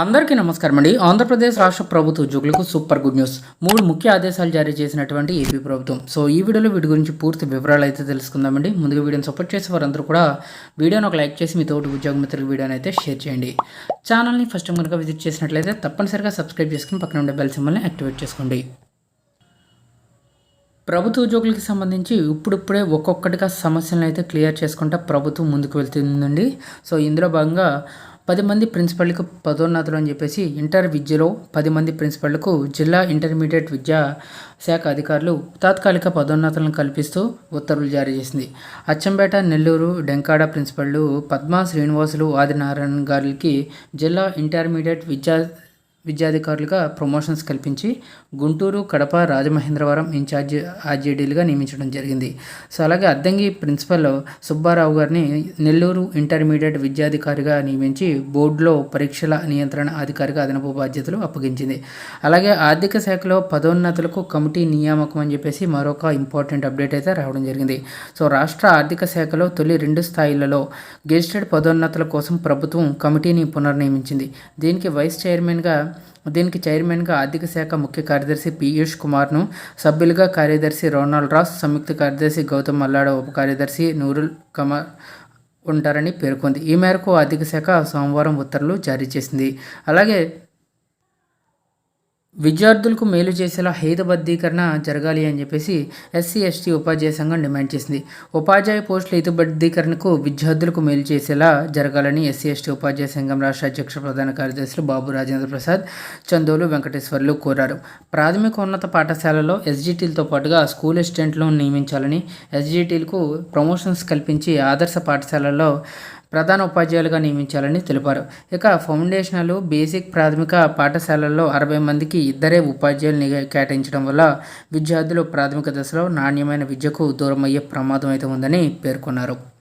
అందరికీ నమస్కారం అండి. ఆంధ్రప్రదేశ్ రాష్ట్ర ప్రభుత్వ ఉద్యోగులకు సూపర్ గుడ్ న్యూస్. మూడు ముఖ్య ఆదేశాలు జారీ చేసినటువంటి ఏపీ ప్రభుత్వం. సో ఈ వీడియోలో వీటి గురించి పూర్తి వివరాలు అయితే తెలుసుకుందామండి ముందుగా వీడియోని సపోర్ట్ చేసే వారందరూ కూడా వీడియోని ఒక లైక్ చేసి మీ తోటి ఉద్యోగ మిత్రుల వీడియోని అయితే షేర్ చేయండి. ఛానల్ని ఫస్ట్ టైం కనుక విజిట్ చేసినట్లయితే తప్పనిసరిగా సబ్స్క్రైబ్ చేసుకుని పక్కన ఉండే బెల్ సింబల్ని యాక్టివేట్ చేసుకోండి. ప్రభుత్వ ఉద్యోగులకి సంబంధించి ఇప్పుడిప్పుడే ఒక్కొక్కటిగా సమస్యలను అయితే క్లియర్ చేసుకుంటా ప్రభుత్వం ముందుకు వెళ్తుందండి. సో ఇందులో భాగంగా పది మంది ప్రిన్సిపల్కి పదోన్నతులు అని చెప్పేసి ఇంటర్ విద్యలో పది మంది ప్రిన్సిపల్కు జిల్లా ఇంటర్మీడియట్ విద్యా శాఖ అధికారులు తాత్కాలిక పదోన్నతులను కల్పిస్తూ ఉత్తర్వులు జారీ చేసింది. అచ్చంపేట నెల్లూరు డెంకాడ ప్రిన్సిపల్లు పద్మా శ్రీనివాసులు ఆదినారాయణ గారికి జిల్లా ఇంటర్మీడియట్ విద్యా విద్యాధికారులుగా ప్రమోషన్స్ కల్పించి గుంటూరు కడప రాజమహేంద్రవరం ఇన్ఛార్జ్ ఆర్జేడీలుగా నియమించడం జరిగింది. సో అలాగే అద్దంగి ప్రిన్సిపల్ సుబ్బారావు గారిని నెల్లూరు ఇంటర్మీడియట్ విద్యాధికారిగా నియమించి బోర్డులో పరీక్షల నియంత్రణ అధికారిగా అదనపు బాధ్యతలు అప్పగించింది. అలాగే ఆర్థిక శాఖలో పదోన్నతులకు కమిటీ నియామకం అని చెప్పేసి మరొక ఇంపార్టెంట్ అప్డేట్ అయితే రావడం జరిగింది. సో రాష్ట్ర ఆర్థిక శాఖలో తొలి రెండు స్థాయిలలో గెజిటెడ్ పదోన్నతుల కోసం ప్రభుత్వం కమిటీని పునర్నియమించింది. దీనికి వైస్ చైర్మన్గా దీనికి చైర్మన్గా ఆర్థిక శాఖ ముఖ్య కార్యదర్శి పీయూష్ కుమార్ను సభ్యులుగా కార్యదర్శి రోనాల్డ్ రాస్ సంయుక్త కార్యదర్శి గౌతమ్ మల్లాడ ఉప కార్యదర్శి నూరుల్ కమర్ ఉంటారని పేర్కొంది. ఈ మేరకు ఆర్థిక శాఖ సోమవారం ఉత్తర్వులు జారీ చేసింది. అలాగే విద్యార్థులకు మేలు చేసేలా హేతుబద్ధీకరణ జరగాలి అని చెప్పేసి ఎస్సీ ఎస్టీ ఉపాధ్యాయ సంఘం డిమాండ్ చేసింది. ఉపాధ్యాయ పోస్టుల హేతుబద్ధీకరణకు విద్యార్థులకు మేలు చేసేలా జరగాలని ఎస్సీ ఎస్టీ ఉపాధ్యాయ సంఘం రాష్ట్ర అధ్యక్ష ప్రధాన కార్యదర్శులు బాబు రాజేంద్ర ప్రసాద్ చందోలు వెంకటేశ్వర్లు కోరారు. ప్రాథమిక ఉన్నత పాఠశాలలో ఎస్జిటీలతో పాటుగా స్కూల్ అసిస్టెంట్లను నియమించాలని ఎస్జిటీలకు ప్రమోషన్స్ కల్పించి ఆదర్శ పాఠశాలలో ప్రధాన ఉపాధ్యాయులుగా నియమించాలని తెలిపారు. ఇక ఫౌండేషనల్ బేసిక్ ప్రాథమిక పాఠశాలల్లో అరవై మందికి ఇద్దరే ఉపాధ్యాయులు కేటాయించడం వల్ల విద్యార్థులు ప్రాథమిక దశలో నాణ్యమైన విద్యకు దూరమయ్యే ప్రమాదం అయితే ఉందని పేర్కొన్నారు.